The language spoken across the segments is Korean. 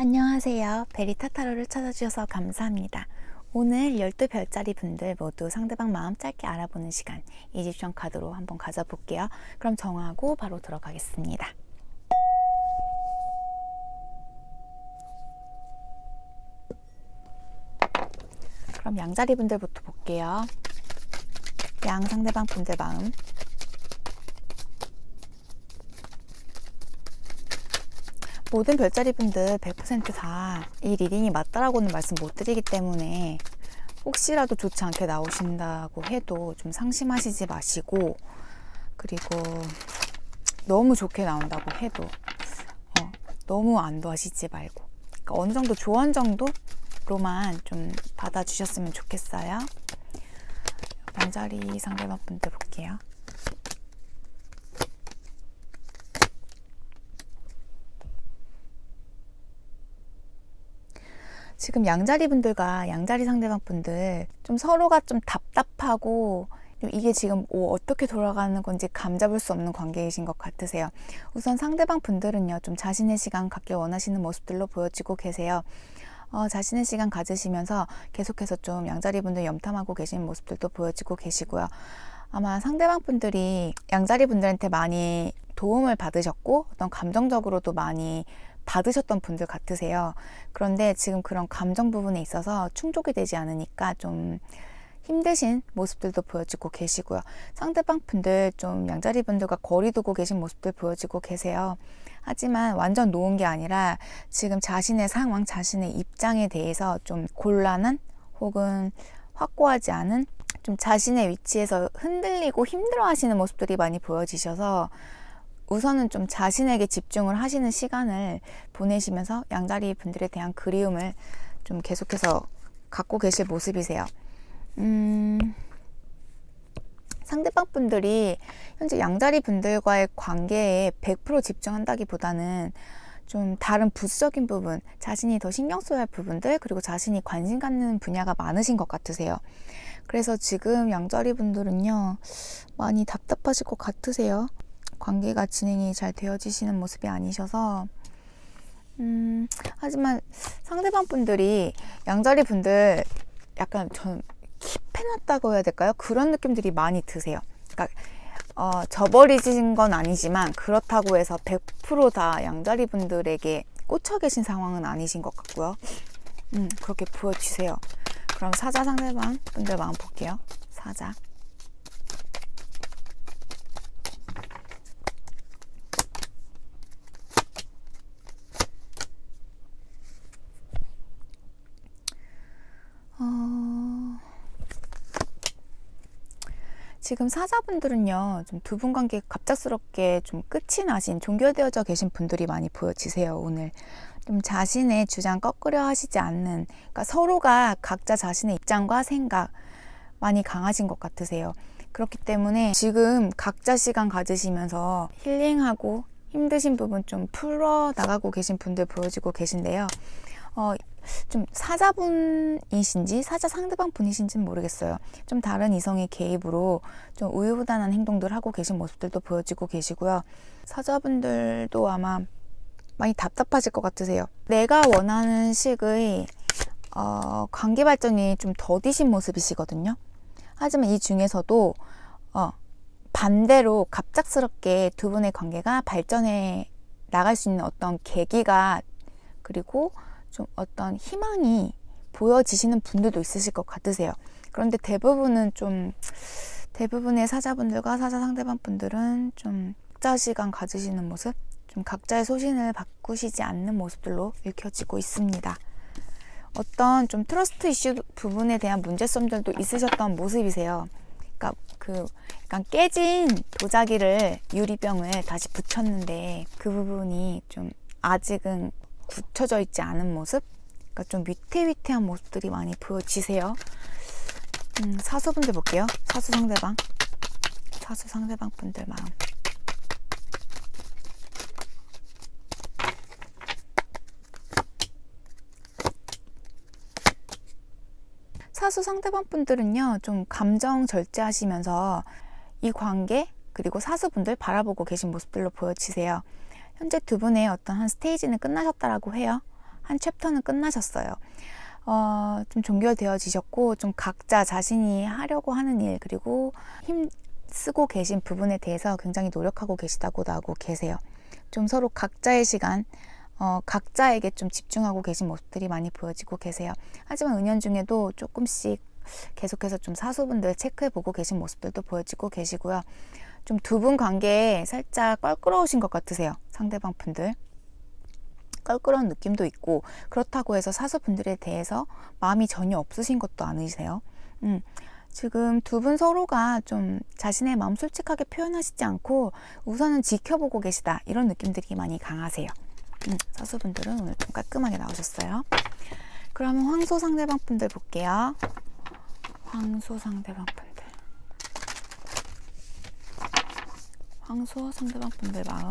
안녕하세요. 베리타타로를 찾아주셔서 감사합니다. 오늘 12별짜리 분들 모두 상대방 마음 짧게 알아보는 시간 이집션 카드로 한번 가져볼게요. 그럼 정하고 바로 들어가겠습니다. 그럼 양자리 분들부터 볼게요. 양 상대방 분들 마음 모든 별자리 분들 100%다 이 리딩이 맞다라고는 말씀 못 드리기 때문에 혹시라도 좋지 않게 나오신다고 해도 좀 상심하시지 마시고 그리고 너무 좋게 나온다고 해도 어, 너무 안도하시지 말고 그러니까 어느 정도 조언 정도로만 좀 받아주셨으면 좋겠어요. 양자리 상대방 분들 볼게요. 지금 양자리 분들과 양자리 상대방 분들 좀 서로가 좀 답답하고 좀 이게 지금 뭐 어떻게 돌아가는 건지 감잡을 수 없는 관계이신 것 같으세요. 우선 상대방 분들은요, 좀 자신의 시간 갖길 원하시는 모습들로 보여지고 계세요. 어, 자신의 시간 가지시면서 계속해서 좀 양자리 분들 염탐하고 계신 모습들도 보여지고 계시고요. 아마 상대방 분들이 양자리 분들한테 많이 도움을 받으셨고 어떤 감정적으로도 많이 받으셨던 분들 같으세요. 그런데 지금 그런 감정 부분에 있어서 충족이 되지 않으니까 좀 힘드신 모습들도 보여지고 계시고요. 상대방 분들 좀 양자리 분들과 거리 두고 계신 모습들 보여지고 계세요. 하지만 완전 놓은 게 아니라 지금 자신의 상황, 자신의 입장에 대해서 좀 곤란한 혹은 확고하지 않은 좀 자신의 위치에서 흔들리고 힘들어 하시는 모습들이 많이 보여지셔서 우선은 좀 자신에게 집중을 하시는 시간을 보내시면서 양다리 분들에 대한 그리움을 좀 계속해서 갖고 계실 모습이세요. 음, 상대방 분들이 현재 양자리 분들과의 관계에 100% 집중한다기보다는 좀 다른 부수적인 부분, 자신이 더 신경 써야 할 부분들, 그리고 자신이 관심 갖는 분야가 많으신 것 같으세요. 그래서 지금 양자리 분들은요, 많이 답답하실 것 같으세요. 관계가 진행이 잘 되어지시는 모습이 아니셔서 음, 하지만 상대방 분들이 양자리 분들 약간 전 킵해놨다고 해야 될까요? 그런 느낌들이 많이 드세요. 그러니까 어, 저버리신 건 아니지만 그렇다고 해서 100%다 양자리 분들에게 꽂혀 계신 상황은 아니신 것 같고요. 음, 그렇게 보여주세요. 그럼 사자 상대방 분들 마음 볼게요. 사자. 지금 사자분들은요, 좀 두 분 관계 갑작스럽게 좀 끝이 나신, 종결되어져 계신 분들이 많이 보여지세요, 오늘. 좀 자신의 주장 꺾으려 하시지 않는, 그러니까 서로가 각자 자신의 입장과 생각 많이 강하신 것 같으세요. 그렇기 때문에 지금 각자 시간 가지시면서 힐링하고 힘드신 부분 좀 풀어 나가고 계신 분들 보여지고 계신데요. 어, 좀 사자분이신지 사자 상대방 분이신지는 모르겠어요. 좀 다른 이성의 개입으로 좀 우유부단한 행동들 하고 계신 모습들도 보여지고 계시고요. 사자분들도 아마 많이 답답하실 것 같으세요. 내가 원하는 식의 어, 관계 발전이 좀 더디신 모습이시거든요. 하지만 이 중에서도 어, 반대로 갑작스럽게 두 분의 관계가 발전해 나갈 수 있는 어떤 계기가 그리고 좀 어떤 희망이 보여지시는 분들도 있으실 것 같으세요. 그런데 대부분은 좀 대부분의 사자분들과 사자 상대방 분들은 좀 각자 시간 가지시는 모습, 좀 각자의 소신을 바꾸시지 않는 모습들로 읽혀지고 있습니다. 어떤 좀 트러스트 이슈 부분에 대한 문제점들도 있으셨던 모습이세요. 그러니까 그 약간 깨진 도자기를 유리병을 다시 붙였는데 그 부분이 좀 아직은 굳혀져 있지 않은 모습? 그러니까 좀 위태위태한 모습들이 많이 보여지세요. 음, 사수분들 볼게요. 사수 상대방. 사수 상대방 분들 마음. 사수 상대방 분들은요, 좀 감정 절제하시면서 이 관계, 그리고 사수분들 바라보고 계신 모습들로 보여지세요. 현재 두 분의 어떤 한 스테이지는 끝나셨다라고 해요. 한 챕터는 끝나셨어요. 어, 좀 종결되어지셨고, 좀 각자 자신이 하려고 하는 일, 그리고 힘 쓰고 계신 부분에 대해서 굉장히 노력하고 계시다고 나오고 계세요. 좀 서로 각자의 시간, 어, 각자에게 좀 집중하고 계신 모습들이 많이 보여지고 계세요. 하지만 은연 중에도 조금씩 계속해서 좀 사수분들 체크해 보고 계신 모습들도 보여지고 계시고요. 좀 두 분 관계에 살짝 껄끄러우신 것 같으세요. 상대방 분들. 껄끄러운 느낌도 있고 그렇다고 해서 사수분들에 대해서 마음이 전혀 없으신 것도 아니세요. 음, 지금 두 분 서로가 좀 자신의 마음 솔직하게 표현하시지 않고 우선은 지켜보고 계시다 이런 느낌들이 많이 강하세요. 음, 사수분들은 오늘 좀 깔끔하게 나오셨어요. 그러면 황소 상대방 분들 볼게요. 황소 상대방 분들. 황소 상대방 분들 마음.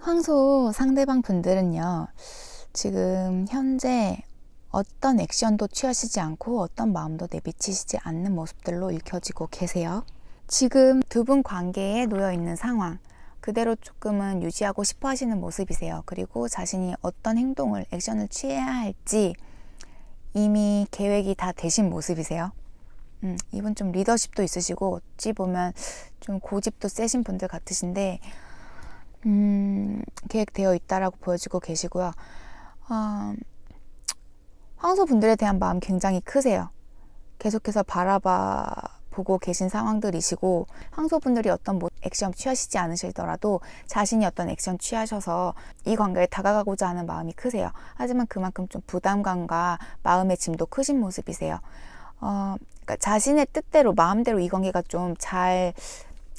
황소 상대방 분들은요, 지금 현재 어떤 액션도 취하시지 않고 어떤 마음도 내비치시지 않는 모습들로 읽혀지고 계세요. 지금 두 분 관계에 놓여 있는 상황, 그대로 조금은 유지하고 싶어 하시는 모습이세요. 그리고 자신이 어떤 행동을, 액션을 취해야 할지 이미 계획이 다 되신 모습이세요. 음, 이분 좀 리더십도 있으시고, 어찌 보면 좀 고집도 세신 분들 같으신데, 음, 계획되어 있다라고 보여지고 계시고요. 어, 황소 분들에 대한 마음 굉장히 크세요. 계속해서 바라봐 보고 계신 상황들이시고 황소분들이 어떤 뭐 액션 취하시지 않으시더라도 자신이 어떤 액션 취하셔서 이 관계에 다가가고자 하는 마음이 크세요. 하지만 그만큼 좀 부담감과 마음의 짐도 크신 모습이세요. 어, 그러니까 자신의 뜻대로 마음대로 이 관계가 좀 잘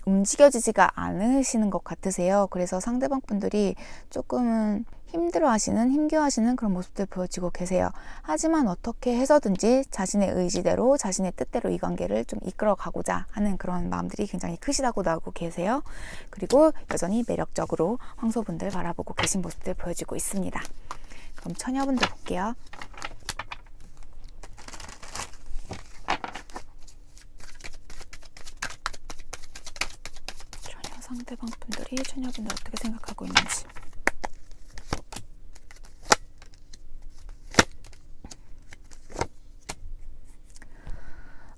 움직여지지가 않으시는 것 같으세요. 그래서 상대방 분들이 조금은 힘들어 하시는, 힘겨워 하시는 그런 모습들 보여지고 계세요. 하지만 어떻게 해서든지 자신의 의지대로, 자신의 뜻대로 이 관계를 좀 이끌어 가고자 하는 그런 마음들이 굉장히 크시다고 나오고 계세요. 그리고 여전히 매력적으로 황소분들 바라보고 계신 모습들 보여지고 있습니다. 그럼 처녀분들 볼게요. 처녀 상대방 분들이 처녀분들 어떻게 생각하고 있는지.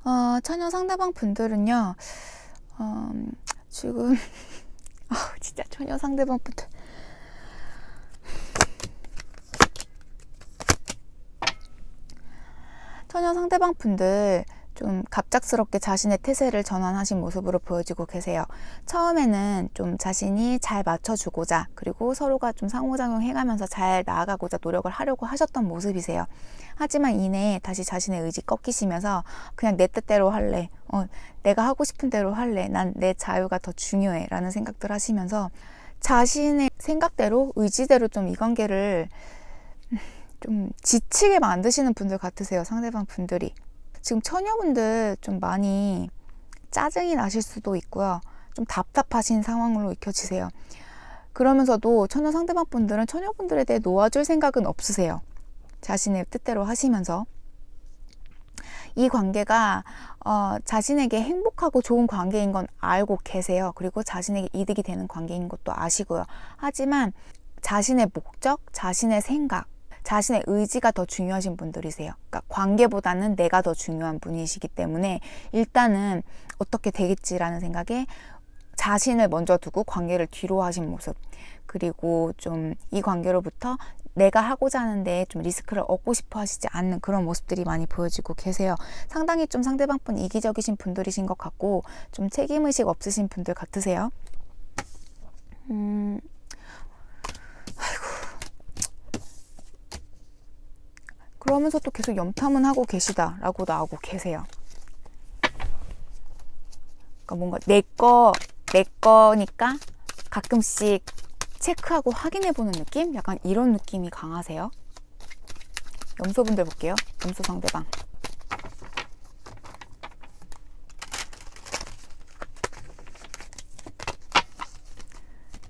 어, 처녀 상대방 분들은요, 어, 지금, 아 진짜 처녀 상대방 분들. 처녀 상대방 분들 좀 갑작스럽게 자신의 태세를 전환하신 모습으로 보여지고 계세요. 처음에는 좀 자신이 잘 맞춰주고자 그리고 서로가 좀 상호작용 해가면서 잘 나아가고자 노력을 하려고 하셨던 모습이세요. 하지만 이내 다시 자신의 의지 꺾이시면서 그냥 내 뜻대로 할래. 어, 내가 하고 싶은 대로 할래. 난 내 자유가 더 중요해. 라는 생각들 하시면서 자신의 생각대로 의지대로 좀 이 관계를 좀 지치게 만드시는 분들 같으세요. 상대방 분들이. 지금 처녀분들 좀 많이 짜증이 나실 수도 있고요. 좀 답답하신 상황으로 익혀지세요. 그러면서도 처녀 상대방 분들은 처녀분들에 대해 놓아줄 생각은 없으세요. 자신의 뜻대로 하시면서. 이 관계가 어, 자신에게 행복하고 좋은 관계인 건 알고 계세요. 그리고 자신에게 이득이 되는 관계인 것도 아시고요. 하지만 자신의 목적, 자신의 생각, 자신의 의지가 더 중요하신 분들이세요. 그러니까 관계보다는 내가 더 중요한 분이시기 때문에 일단은 어떻게 되겠지라는 생각에 자신을 먼저 두고 관계를 뒤로 하신 모습. 그리고 좀 이 관계로부터 내가 하고자 하는데 좀 리스크를 얻고 싶어 하시지 않는 그런 모습들이 많이 보여지고 계세요. 상당히 좀 상대방 분 이기적이신 분들이신 것 같고 좀 책임의식 없으신 분들 같으세요. 음, 그러면서 또 계속 염탐은 하고 계시다라고 나오고 계세요. 그러니까 뭔가 내 거, 내 거니까 가끔씩 체크하고 확인해 보는 느낌? 약간 이런 느낌이 강하세요. 염소분들 볼게요. 염소 상대방.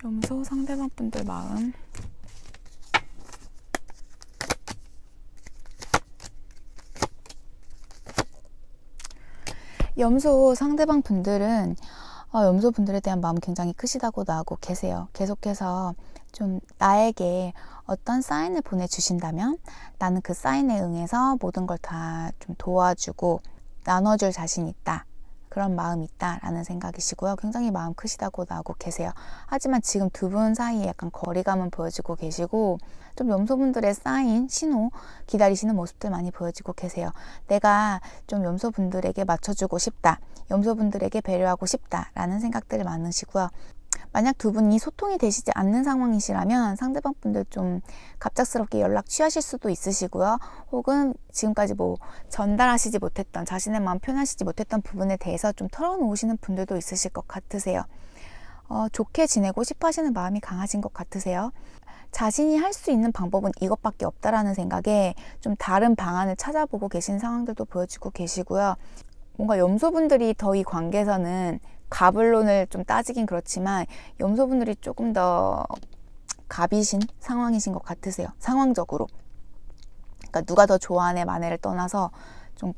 염소 상대방 분들 마음. 염소 상대방 분들은 어, 염소 분들에 대한 마음 굉장히 크시다고 나오고 계세요. 계속해서 좀 나에게 어떤 사인을 보내주신다면 나는 그 사인에 응해서 모든 걸 다 좀 도와주고 나눠줄 자신 있다. 그런 마음이 있다라는 생각이시고요. 굉장히 마음 크시다고 나오고 계세요. 하지만 지금 두 분 사이에 약간 거리감은 보여지고 계시고 좀 염소분들의 사인, 신호 기다리시는 모습들 많이 보여지고 계세요. 내가 좀 염소분들에게 맞춰주고 싶다. 염소분들에게 배려하고 싶다라는 생각들이 많으시고요. 만약 두 분이 소통이 되시지 않는 상황이시라면 상대방 분들 좀 갑작스럽게 연락 취하실 수도 있으시고요. 혹은 지금까지 뭐 전달하시지 못했던 자신의 마음 표현하시지 못했던 부분에 대해서 좀 털어놓으시는 분들도 있으실 것 같으세요. 어, 좋게 지내고 싶어 하시는 마음이 강하신 것 같으세요. 자신이 할 수 있는 방법은 이것밖에 없다라는 생각에 좀 다른 방안을 찾아보고 계신 상황들도 보여지고 계시고요. 뭔가 염소분들이 더 이 관계에서는 가불론을 좀 따지긴 그렇지만 염소분들이 조금 더 갑이신 상황이신 것 같으세요. 상황적으로. 그러니까 누가 더 좋아하네 마네를 떠나서 좀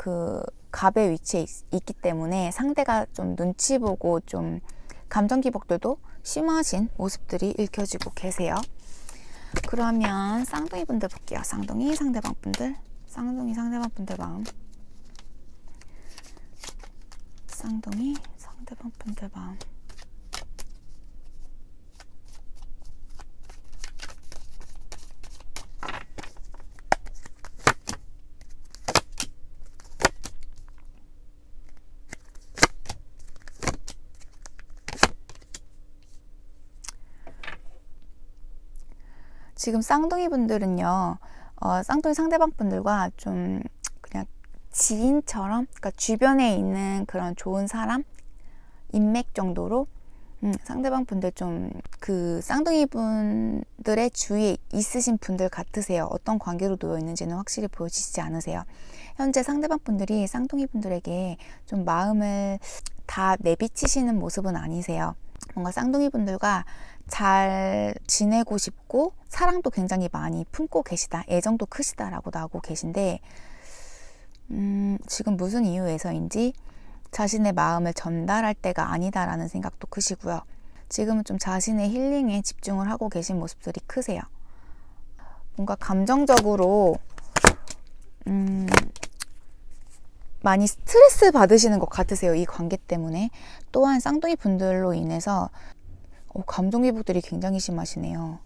그 갑의 위치에 있, 기 때문에 상대가 좀 눈치 보고 좀 감정 기복들도 심하신 모습들이 읽혀지고 계세요. 그러면 쌍둥이 분들 볼게요. 쌍둥이 상대방 분들, 쌍둥이 상대방 분들 마음. 쌍둥이 상대방 분들. 지금 쌍둥이 분들은요, 어, 쌍둥이 상대방 분들과 좀 그냥 지인처럼, 그러니까 주변에 있는 그런 좋은 사람, 인맥 정도로 음, 상대방 분들 좀 그 쌍둥이 분들의 주위에 있으신 분들 같으세요. 어떤 관계로 놓여 있는지는 확실히 보여지지 않으세요. 현재 상대방 분들이 쌍둥이 분들에게 좀 마음을 다 내비치시는 모습은 아니세요. 뭔가 쌍둥이 분들과 잘 지내고 싶고 사랑도 굉장히 많이 품고 계시다. 애정도 크시다라고 나오고 계신데 음, 지금 무슨 이유에서인지 자신의 마음을 전달할 때가 아니다라는 생각도 크시고요. 지금은 좀 자신의 힐링에 집중을 하고 계신 모습들이 크세요. 뭔가 감정적으로 음, 많이 스트레스 받으시는 것 같으세요. 이 관계 때문에. 또한 쌍둥이 분들로 인해서 어, 감정 기복들이 굉장히 심하시네요.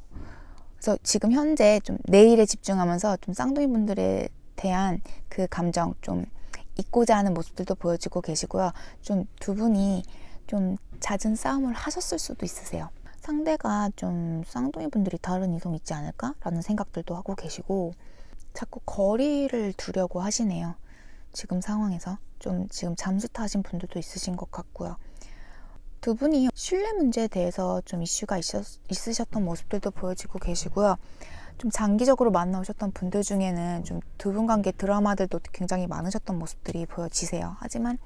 그래서 지금 현재 좀 내일에 집중하면서 좀 쌍둥이 분들에 대한 그 감정 좀 잊고자 하는 모습들도 보여지고 계시고요. 좀 두 분이 좀 잦은 싸움을 하셨을 수도 있으세요. 상대가 좀 쌍둥이 분들이 다른 이성 있지 않을까라는 생각들도 하고 계시고 자꾸 거리를 두려고 하시네요. 지금 상황에서 좀 지금 잠수 타신 분들도 있으신 것 같고요. 두 분이 신뢰 문제에 대해서 좀 이슈가 있으셨던 모습들도 보여지고 계시고요. 좀 장기적으로 만나오셨던 분들 중에는 좀 두 분 관계 드라마들도 굉장히 많으셨던 모습들이 보여지세요. 하지만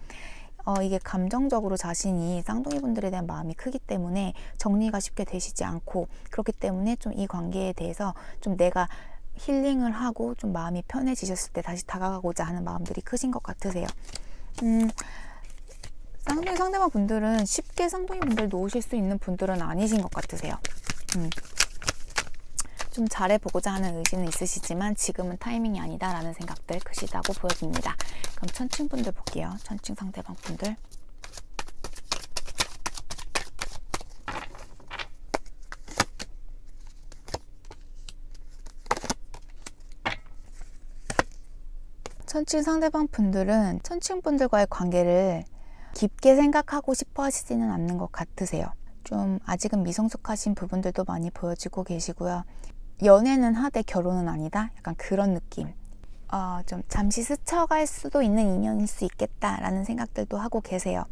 어, 이게 감정적으로 자신이 쌍둥이 분들에 대한 마음이 크기 때문에 정리가 쉽게 되시지 않고 그렇기 때문에 좀 이 관계에 대해서 좀 내가 힐링을 하고 좀 마음이 편해지셨을 때 다시 다가가고자 하는 마음들이 크신 것 같으세요. 음, 쌍둥이 상대방 분들은 쉽게 쌍둥이 분들 놓으실 수 있는 분들은 아니신 것 같으세요. 음. 좀 잘해보고자 하는 의지는 있으시지만 지금은 타이밍이 아니다라는 생각들 크시다고 보여집니다. 그럼 천칭 분들 볼게요. 천칭 상대방 분들. 천칭 상대방 분들은 천칭 분들과의 관계를 깊게 생각하고 싶어 하시지는 않는 것 같으세요. 좀 아직은 미성숙하신 부분들도 많이 보여지고 계시고요. 연애는 하되 결혼은 아니다? 약간 그런 느낌. 어, 좀 잠시 스쳐갈 수도 있는 인연일 수 있겠다라는 생각들도 하고 계세요.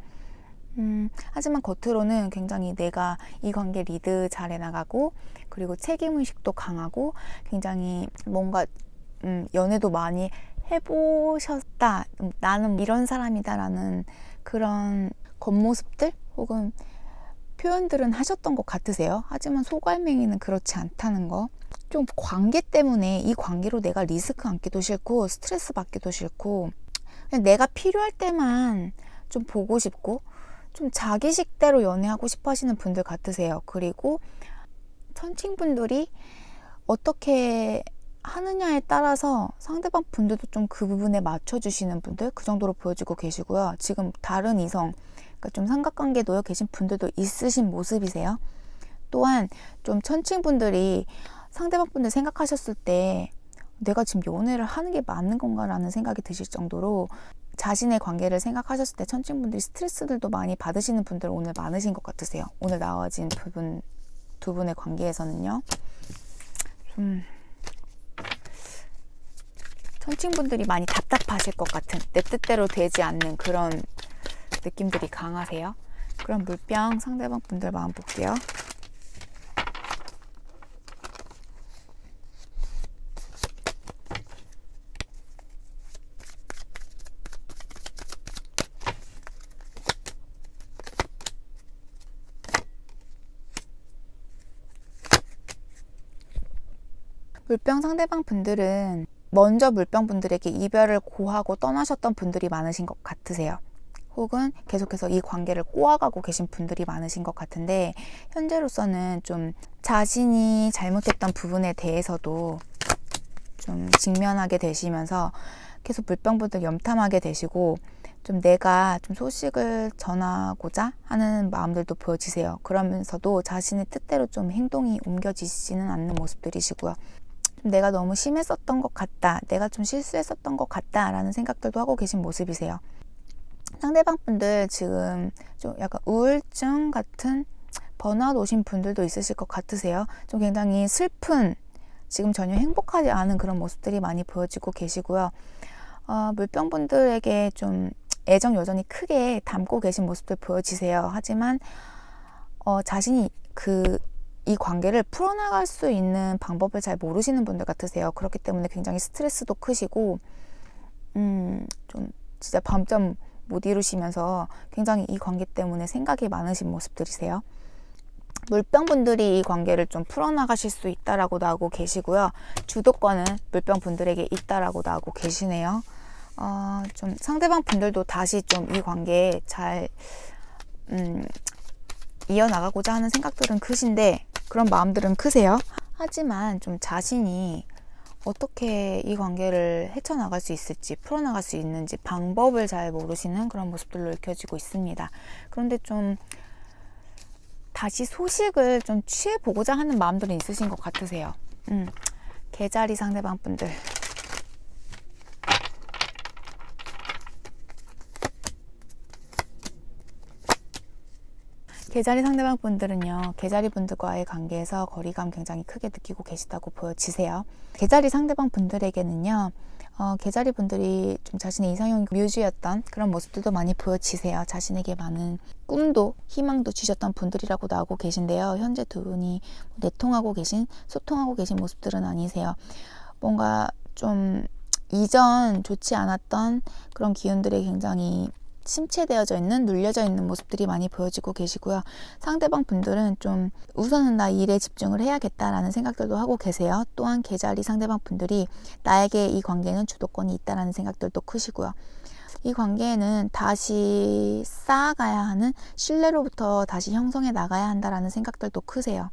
음, 하지만 겉으로는 굉장히 내가 이 관계 리드 잘 해나가고, 그리고 책임의식도 강하고, 굉장히 뭔가, 음, 연애도 많이 해보셨다. 음, 나는 이런 사람이다라는 그런 겉모습들? 혹은 표현들은 하셨던 것 같으세요. 하지만 소갈맹이는 그렇지 않다는 거. 좀 관계 때문에 이 관계로 내가 리스크 안기도 싫고 스트레스 받기도 싫고 그냥 내가 필요할 때만 좀 보고 싶고 좀 자기식대로 연애하고 싶어 하시는 분들 같으세요. 그리고 천칭분들이 어떻게 하느냐에 따라서 상대방 분들도 좀 그 부분에 맞춰주시는 분들 그 정도로 보여지고 계시고요. 지금 다른 이성, 그러니까 좀 삼각관계에 놓여 계신 분들도 있으신 모습이세요. 또한 좀 천칭 분들이 상대방 분들 생각하셨을 때 내가 지금 연애를 하는 게 맞는 건가라는 생각이 드실 정도로 자신의 관계를 생각하셨을 때 천칭 분들이 스트레스들도 많이 받으시는 분들 오늘 많으신 것 같으세요. 오늘 나와진 부분 두 분의 관계에서는요. 좀 천칭 분들이 많이 답답하실 것 같은 내 뜻대로 되지 않는 그런 느낌들이 강하세요. 그럼 물병 상대방 분들 마음 볼게요. 물병 상대방 분들은 먼저 물병 분들에게 이별을 고하고 떠나셨던 분들이 많으신 것 같으세요. 혹은 계속해서 이 관계를 꼬아가고 계신 분들이 많으신 것 같은데 현재로서는 좀 자신이 잘못했던 부분에 대해서도 좀 직면하게 되시면서 계속 물병분들 염탐하게 되시고 좀 내가 좀 소식을 전하고자 하는 마음들도 보여지세요. 그러면서도 자신의 뜻대로 좀 행동이 옮겨지지는 않는 모습들이시고요. 좀 내가 너무 심했었던 것 같다. 내가 좀 실수했었던 것 같다. 라는 생각들도 하고 계신 모습이세요. 상대방 분들 지금 좀 약간 우울증 같은 번아웃 오신 분들도 있으실 것 같으세요. 좀 굉장히 슬픈, 지금 전혀 행복하지 않은 그런 모습들이 많이 보여지고 계시고요. 어, 물병 분들에게 좀 애정 여전히 크게 담고 계신 모습들 보여지세요. 하지만 어, 자신이 그 이 관계를 풀어나갈 수 있는 방법을 잘 모르시는 분들 같으세요. 그렇기 때문에 굉장히 스트레스도 크시고, 음, 좀 진짜 밤잠 못 이루시면서 굉장히 이 관계 때문에 생각이 많으신 모습들이세요. 물병분들이 이 관계를 좀 풀어나가실 수 있다라고 나오고 계시고요. 주도권은 물병분들에게 있다라고 나오고 계시네요. 어, 좀 상대방 분들도 다시 좀 이 관계에 잘 음, 이어나가고자 하는 생각들은 크신데 그런 마음들은 크세요. 하지만 좀 자신이 어떻게 이 관계를 헤쳐나갈 수 있을지, 풀어나갈 수 있는지 방법을 잘 모르시는 그런 모습들로 읽혀지고 있습니다. 그런데 좀 다시 소식을 좀 취해보고자 하는 마음들은 있으신 것 같으세요. 음, 개자리 상대방 분들. 개자리 상대방 분들은요, 개자리 분들과의 관계에서 거리감 굉장히 크게 느끼고 계시다고 보여지세요. 개자리 상대방 분들에게는요, 어, 개자리 분들이 좀 자신의 이상형 뮤즈였던 그런 모습들도 많이 보여지세요. 자신에게 많은 꿈도 희망도 주셨던 분들이라고 나오고 계신데요. 현재 두 분이 내통하고 계신, 소통하고 계신 모습들은 아니세요. 뭔가 좀 이전 좋지 않았던 그런 기운들이 굉장히 침체되어져 있는 눌려져 있는 모습들이 많이 보여지고 계시고요. 상대방 분들은 좀 우선은 나 일에 집중을 해야겠다라는 생각들도 하고 계세요. 또한 계자리 상대방 분들이 나에게 이 관계는 주도권이 있다라는 생각들도 크시고요. 이 관계에는 다시 쌓아가야 하는 신뢰로부터 다시 형성해 나가야 한다라는 생각들도 크세요.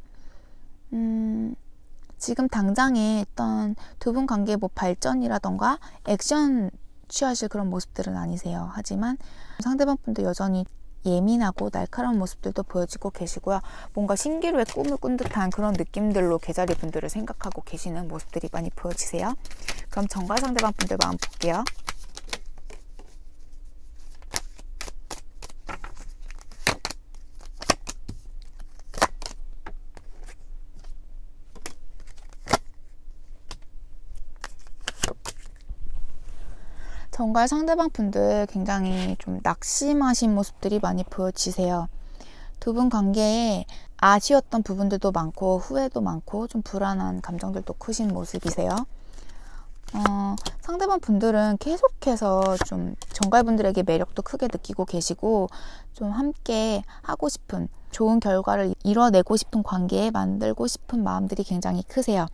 음, 지금 당장에 어떤 두 분 관계 뭐 발전이라던가 액션 취하실 그런 모습들은 아니세요. 하지만 상대방 분도 여전히 예민하고 날카로운 모습들도 보여지고 계시고요. 뭔가 신기루의 꿈을 꾼 듯한 그런 느낌들로 개자리 분들을 생각하고 계시는 모습들이 많이 보여지세요. 그럼 정과 상대방 분들 마음 볼게요. 정말 상대방 분들 굉장히 좀 낙심하신 모습들이 많이 보여지세요. 두 분 관계에 아쉬웠던 부분들도 많고 후회도 많고 좀 불안한 감정들도 크신 모습이세요. 어, 상대방 분들은 계속해서 좀 정갈분들에게 매력도 크게 느끼고 계시고 좀 함께 하고 싶은 좋은 결과를 이뤄내고 싶은 관계에 만들고 싶은 마음들이 굉장히 크세요.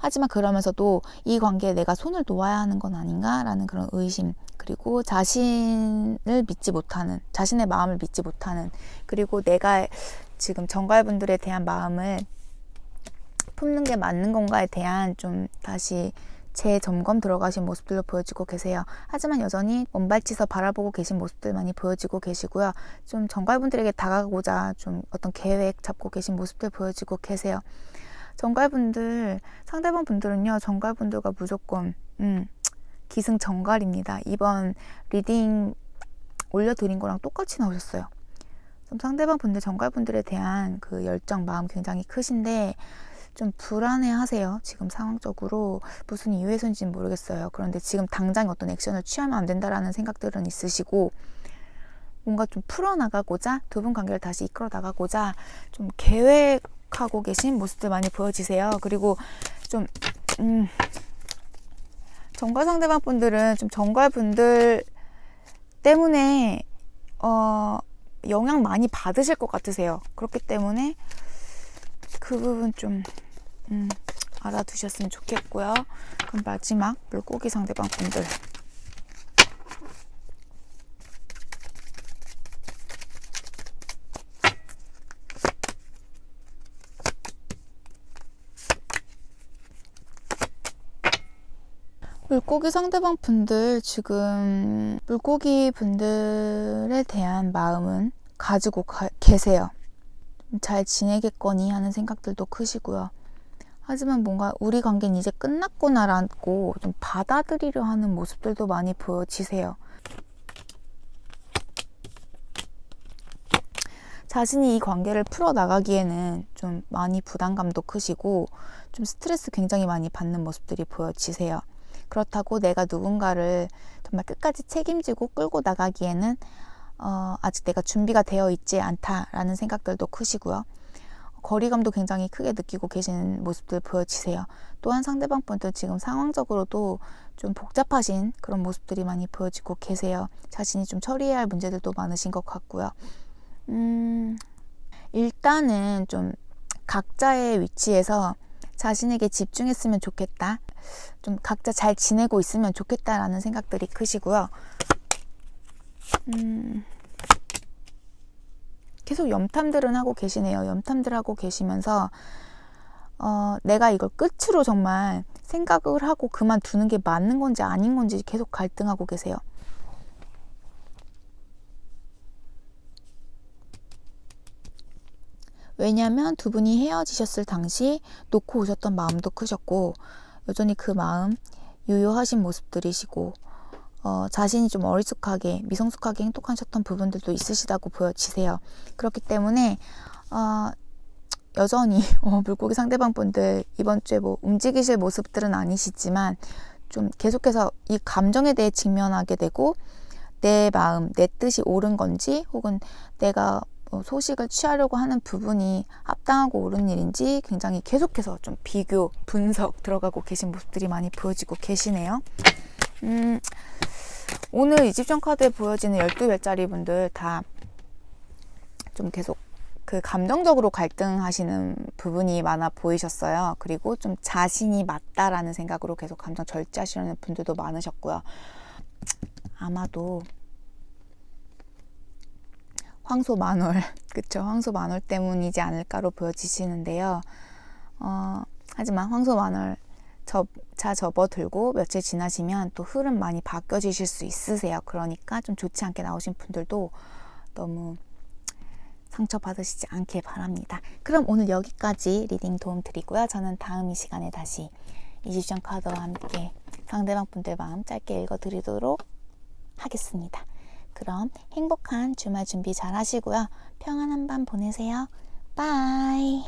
하지만 그러면서도 이 관계에 내가 손을 놓아야 하는 건 아닌가라는 그런 의심 그리고 자신을 믿지 못하는 자신의 마음을 믿지 못하는 그리고 내가 지금 정갈분들에 대한 마음을 품는 게 맞는 건가에 대한 좀 다시 재점검 들어가신 모습들로 보여지고 계세요. 하지만 여전히 먼발치서 바라보고 계신 모습들 많이 보여지고 계시고요. 좀 정갈분들에게 다가가고자 좀 어떤 계획 잡고 계신 모습들 보여지고 계세요. 정갈분들 상대방 분들은요 정갈분들과 무조건 음, 기승전갈입니다. 이번 리딩 올려드린 거랑 똑같이 나오셨어요. 좀 상대방 분들 정갈분들에 대한 그 열정 마음 굉장히 크신데 좀 불안해 하세요. 지금 상황적으로 무슨 이유에서인지는 모르겠어요. 그런데 지금 당장 어떤 액션을 취하면 안 된다라는 생각들은 있으시고 뭔가 좀 풀어나가고자 두 분 관계를 다시 이끌어 나가고자 좀 계획 하고 계신 모습들 많이 보여지세요. 그리고 좀 음, 정갈 상대방 분들은 좀 정갈 분들 때문에 어, 영향 많이 받으실 것 같으세요. 그렇기 때문에 그 부분 좀 음, 알아두셨으면 좋겠고요. 그럼 마지막 물고기 상대방 분들. 물고기 상대방 분들 지금 물고기 분들에 대한 마음은 가지고 가, 계세요. 잘 지내겠거니 하는 생각들도 크시고요. 하지만 뭔가 우리 관계는 이제 끝났구나라고 좀 받아들이려 하는 모습들도 많이 보여지세요. 자신이 이 관계를 풀어나가기에는 좀 많이 부담감도 크시고 좀 스트레스 굉장히 많이 받는 모습들이 보여지세요. 그렇다고 내가 누군가를 정말 끝까지 책임지고 끌고 나가기에는 어, 아직 내가 준비가 되어 있지 않다라는 생각들도 크시고요. 거리감도 굉장히 크게 느끼고 계시는 모습들 보여지세요. 또한 상대방 분도 지금 상황적으로도 좀 복잡하신 그런 모습들이 많이 보여지고 계세요. 자신이 좀 처리해야 할 문제들도 많으신 것 같고요. 음, 일단은 좀 각자의 위치에서 자신에게 집중했으면 좋겠다. 좀 각자 잘 지내고 있으면 좋겠다라는 생각들이 크시고요. 음, 계속 염탐들은 하고 계시네요. 염탐들 하고 계시면서 어, 내가 이걸 끝으로 정말 생각을 하고 그만두는 게 맞는 건지 아닌 건지 계속 갈등하고 계세요. 왜냐하면 두 분이 헤어지셨을 당시 놓고 오셨던 마음도 크셨고 여전히 그 마음 유효하신 모습들이시고 어, 자신이 좀 어리숙하게 미성숙하게 행동하셨던 부분들도 있으시다고 보여지세요. 그렇기 때문에 어, 여전히 어, 물고기 상대방 분들 이번 주에 뭐 움직이실 모습들은 아니시지만 좀 계속해서 이 감정에 대해 직면하게 되고 내 마음, 내 뜻이 옳은 건지 혹은 내가 어, 소식을 취하려고 하는 부분이 합당하고 옳은 일인지 굉장히 계속해서 좀 비교, 분석 들어가고 계신 모습들이 많이 보여지고 계시네요. 음, 오늘 이집션 카드에 보여지는 12별짜리 분들 다 좀 계속 그 감정적으로 갈등하시는 부분이 많아 보이셨어요. 그리고 좀 자신이 맞다라는 생각으로 계속 감정 절제하시려는 분들도 많으셨고요. 아마도 황소 만월, 그쵸? 황소 만월 때문이지 않을까로 보여지시는데요. 어, 하지만 황소 만월 접, 자 접어들고 며칠 지나시면 또 흐름 많이 바뀌어지실 수 있으세요. 그러니까 좀 좋지 않게 나오신 분들도 너무 상처받으시지 않길 바랍니다. 그럼 오늘 여기까지 리딩 도움 드리고요. 저는 다음 이 시간에 다시 이집션 카드와 함께 상대방 분들 마음 짧게 읽어드리도록 하겠습니다. 그럼 행복한 주말 준비 잘 하시고요. 평안한 밤 보내세요. 바이.